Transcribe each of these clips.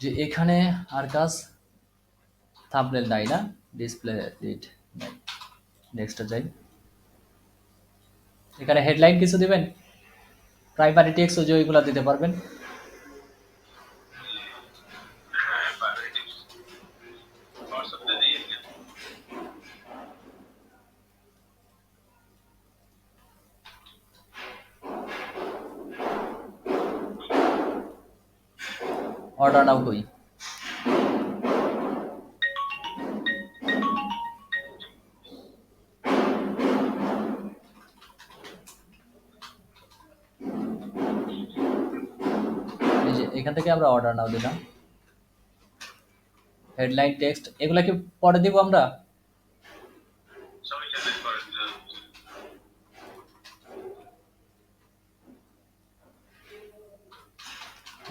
যে এখানে আর কাজ থাম্বনেল নাই না ডিসপ্লে ডিট নাই। নেক্সটে যাই। এখানে হেডলাইন কিছু দিবেন? প্রাইমারি টেক্সট ওই যে ওইগুলো দিতে পারবেন। অর্ডার নাও কই। এখান থেকে আমরা অর্ডার নাও দিলাম। হেডলাইন টেক্সট এগুলা কি পরে দিব আমরা?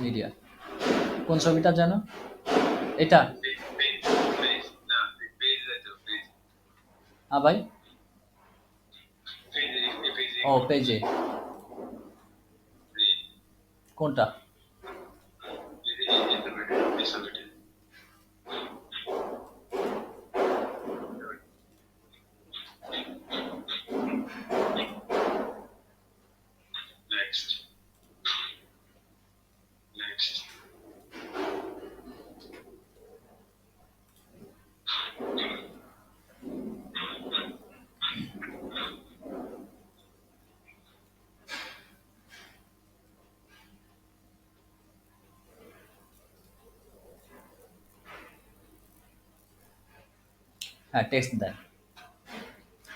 মিডিয়া কোন ছবিটা জানো? এটা। হ্যাঁ ভাই। ও পেজে। কোনটা? হ্যাঁ টেক্সট দেন।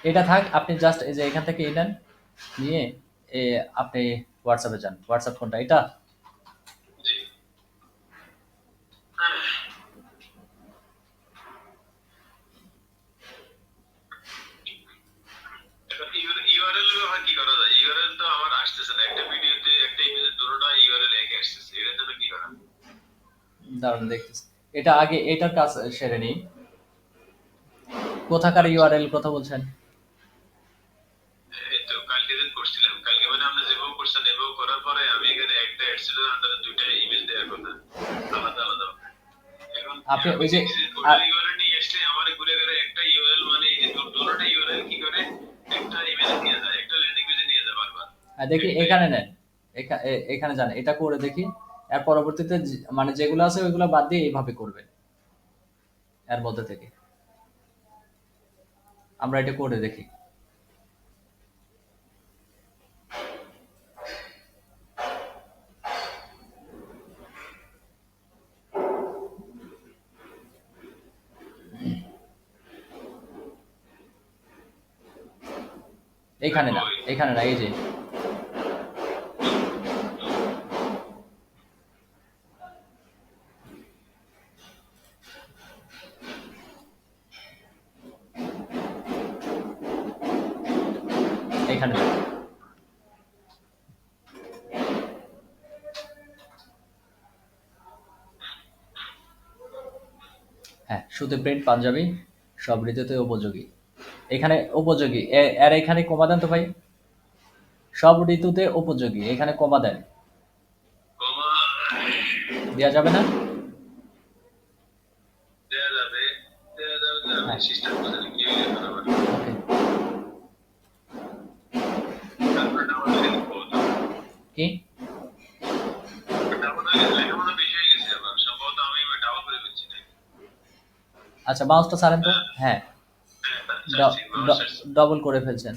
এটা থাক আপনি জাস্ট এই যে এখান থেকে এই নেন নিয়ে এ আপনি হোয়াটসঅ্যাপে যান। হোয়াটসঅ্যাপ কোনটা এটা? জি এখন ইউআরএল এর ব্যাপারে কি করা যায়? ইউআরএল তো আসতেছে না। একটা ভিডিওতে একটা ইমেজের দুটোটা ইউআরএল একই আসতেছে। এটার জন্য কি করা দাঁড়ান দেখতেছি। এটা আগে এটার কাজ সেরে নিই। কোথাকার ইউআরএল কথা বলছেন? এই তো কালকে দিন করছিলাম কালকে মানে আমরা যেভাবে করছিলাম এভাবে করার পরে আমি এখানে একটা অ্যাডসেটের আন্ডারে দুইটা ইমেজ দেওয়ার কথা। আলাদা আলাদা। এখন আপনি ওই যে আর- ইউআরএল নিয়ে আসলে আমার ঘুরে ঘুরে একটা ইউআরএল মানে এই যে দুটোটা ইউআরএল কি করে একটা নিয়ে যায় একটা ল্যান্ডিং পেজে নিয়ে যায় বারবার। হ্যাঁ, দেখি এখানে নেন। এখা- এখানে যান এটা করে দেখি। এর পরবর্তীতে মানে যেগুলো আছে ওইগুলো বাদ দিয়ে এইভাবে করবেন। এর মধ্যে থেকে। আমরা এটা করে দেখি। এখানে না এখানে না এই যে। এখানে। হ্যাঁ শুধু প্রিন্ট পাঞ্জাবি সব ঋতুতে উপযোগী। এখানে উপযোগী। এর এখানে কমা দেন তো ভাই। সব ঋতুতে উপযোগী। এখানে কমা দেন। দেওয়া যাবে না? দেয়া যাবে। দেয়া যাবে। সিস্টেম করে কি হয়ে গেল আমার ওকে তারপর ডাউন হয়ে গেল কি ডাউন হয়ে গেল লেখাপড়া বেশি হয়ে গেছে আমার সম্ভবত আমি ডাউন করে ফেলছি না আচ্ছা মাউসটা ছাড়েন তো? হ্যাঁ। হ্যাঁ। চাচ্ছি, ডবল করে ফেলছেন।